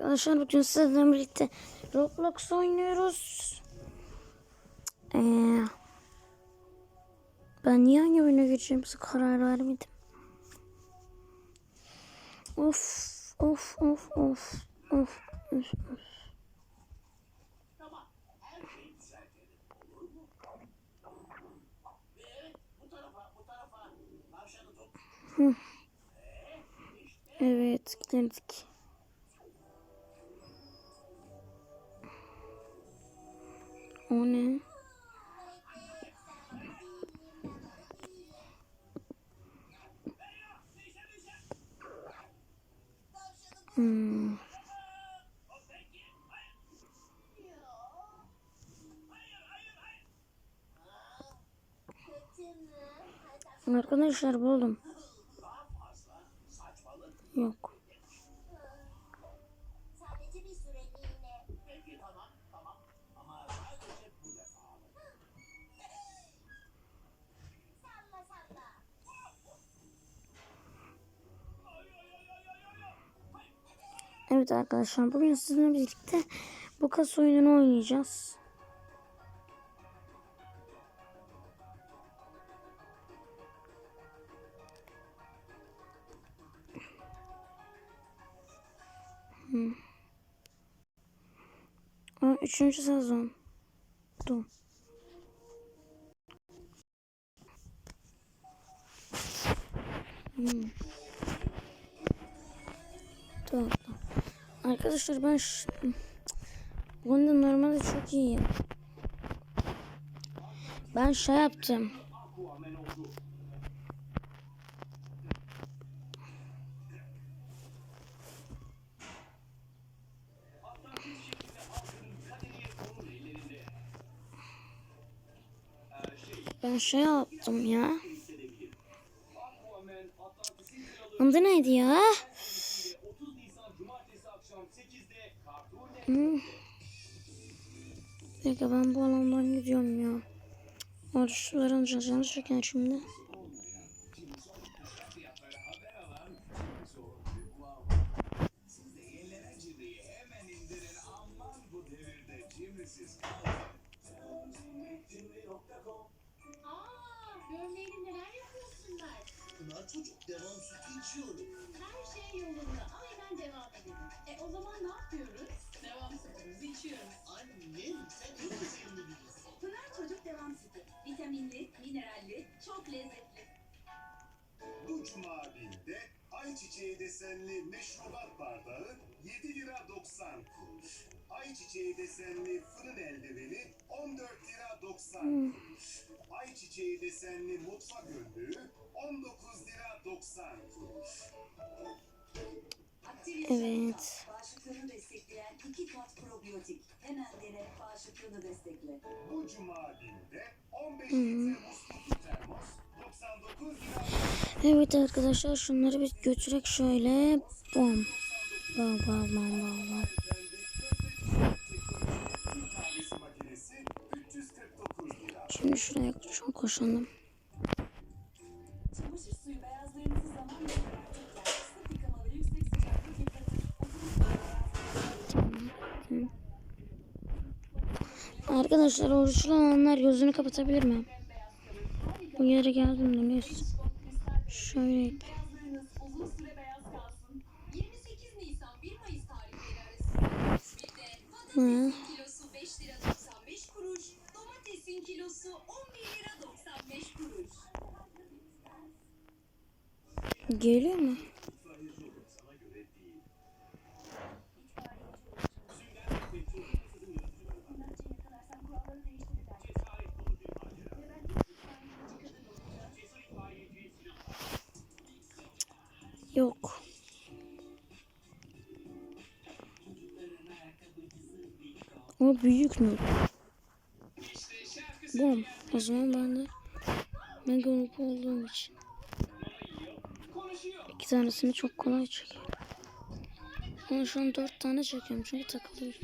Arkadaşlar bugün sizinle birlikte Roblox oynuyoruz. Ee, ben niye hangi oyuna gireceğimize karar vermedim. Of of of of of of. Evet gidelim. O ne? Hmm. Arkadaşlar buldum. Yok. Sadece bir süreliğine. Salla Evet arkadaşlar bugün sizinle birlikte bu kas oyununu oynayacağız. Hmm. Aa, üçüncü sezon. Dur. Hmm. Tamam. Arkadaşlar ben ş- bu oyunda normalde çok iyiyim. Ben şey yaptım. Ben şey yaptım ya. Adı neydi ya? Bir dakika ben bu alandan gidiyorum ya. Oruçların canı çeker şimdi. Aa, gömleğini neler yapıyorsunlar? Pınar çocuk devam sütü içiyorum. Ayçiçeği desenli fırın eldiveni 14 lira 90 kuruş. Ayçiçeği desenli mutfak önlüğü 19 lira 90 kuruş. Evet. Bağışıklığını destekleyen iki kat probiyotik. Hemen dene bağışıklığını destekle. Bu cuma binde 15 litre musluklu termos 99 lira Evet arkadaşlar şunları bir götürek şöyle. Bom. Bam bam bam bam bam. Şimdi şuraya çok koşalım. Arkadaşlar oruçlu olanlar gözünü kapatabilir mi? Bu yere geldim de. Şöyle. Beyazlarınız Geliyor mu? Yok. O büyük mü? Bom. O zaman ben de ben grup olduğum için İki tanesini çok kolay çekiyorum. Şu an dört tane çekiyorum çünkü takılıyor.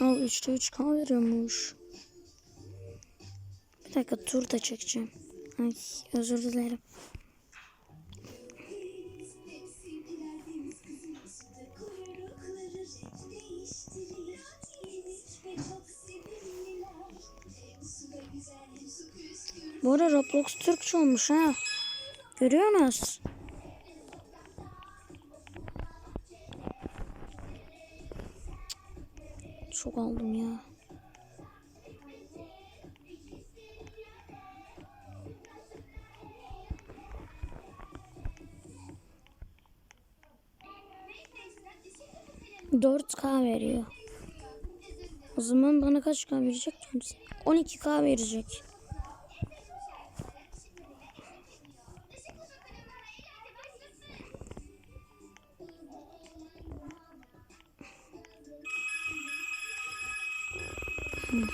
Al üçte üç kan veriyormuş. Bir dakika tur da çekeceğim. Ay özür dilerim. Bu ara Roblox Türkçe olmuş ha. Görüyor musunuz? Çok aldım ya. Dört K veriyor. O zaman bana kaç K verecek kimse? 12 K verecek. Bebek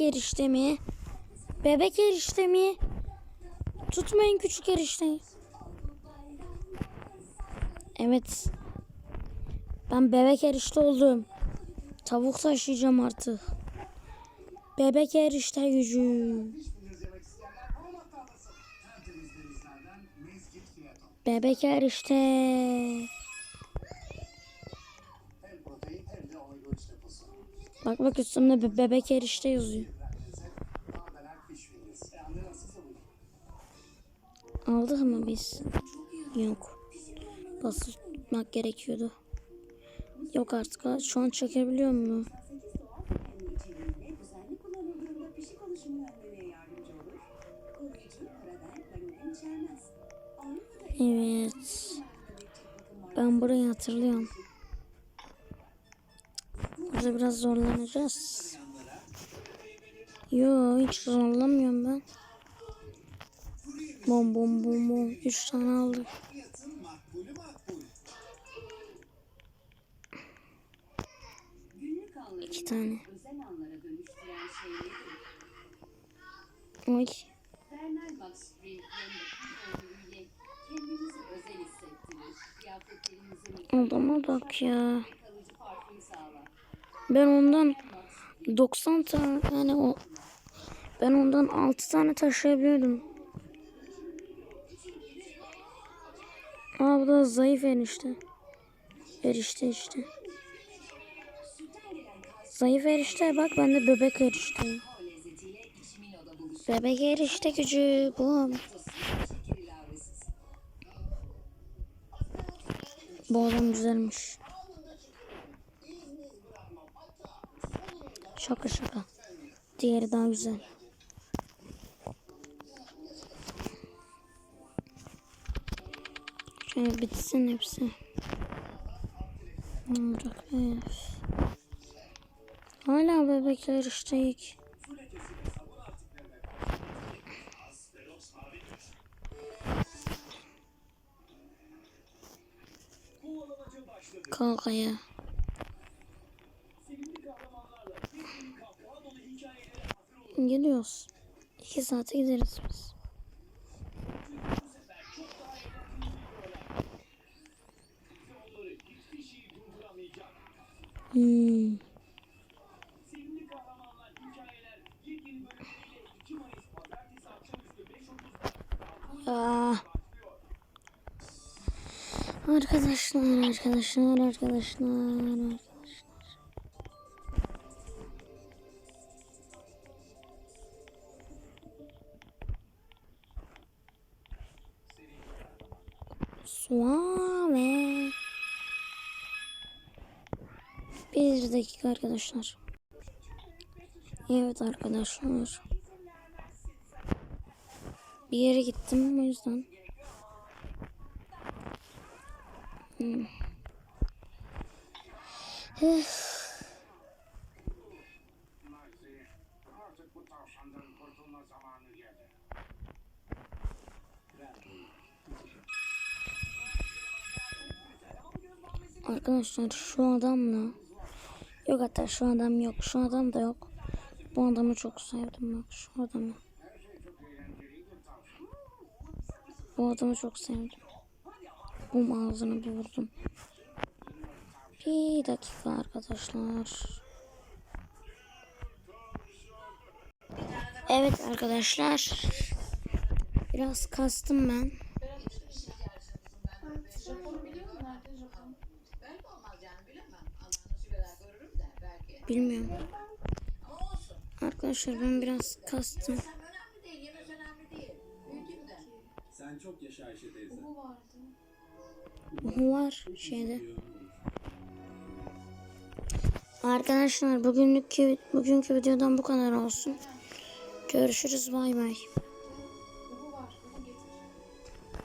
erişte mi? Bebek erişte mi? Tutmayın küçük erişteyi. Evet. Ben bebek erişte oldum. Tavuk taşıyacağım artık. Bebek erişte gücü. Bebek erişte. Hem protein hem de omega 3 deposu. Bak bak üstümde be- bebek erişte yazıyor. Aldık mı biz? Yok. Basıp tutmak gerekiyordu. Yok artık. Şu an çekebiliyor mu? 8 doğal vitamin içeriğiyle düzenli kullanıldığında pişik oluşumu önlemeye yardımcı olur. Koruyucu, paraben, vanilin içermez. Avrupa'da Evet. Ben burayı hatırlıyorum. Burada biraz zorlanacağız. Yo hiç zorlamıyorum ben. Bom bom bom bom. Üç tane aldık. Özel hissettirir. Kıyafetlerinizi Adama bak ya. Ben ondan 90 tane yani o ben ondan 6 tane taşıyabiliyordum. Aa bu da zayıf enişte. Erişte işte. Zayıf erişte bak ben de bebek erişte. O lezzetiyle iç Mino'da buluşur. Bebek erişte gücü bu. Bu adam güzelmiş. Şaka şaka. Diğeri daha güzel. Şöyle bitsin hepsi. Ne olacak? Öf. Hala bebekler işteyik. Kalk ayağa. Gidiyoruz. İki saate gideriz biz. Hmm. Aa. Arkadaşlar, arkadaşlar, arkadaşlar, arkadaşlar. Suave. Bir dakika arkadaşlar. Evet arkadaşlar. Bir yere gittim o yüzden. Arkadaşlar şu adamla yok hatta şu adam yok. Şu adam da yok. Bu adamı çok sevdim bak. Şu adamı. Bu adamı çok sevdim bu ağzına bir vurdum Bir dakika arkadaşlar. Evet arkadaşlar. Biraz kastım ben. Japon biliyor musun? Nerede Japon? Belki olmaz yani bilemem. Allah nasip eder görürüm de belki. Bilmiyorum. Arkadaşlar ben biraz kastım. Sen önemli değil, yemek önemli değil. Büyüteyim de. Sen çok yaşa Ayşe teyze. Bu vardı. Var şeyde. Arkadaşlar bugünlük bugünkü videodan bu kadar olsun. Görüşürüz bay bay.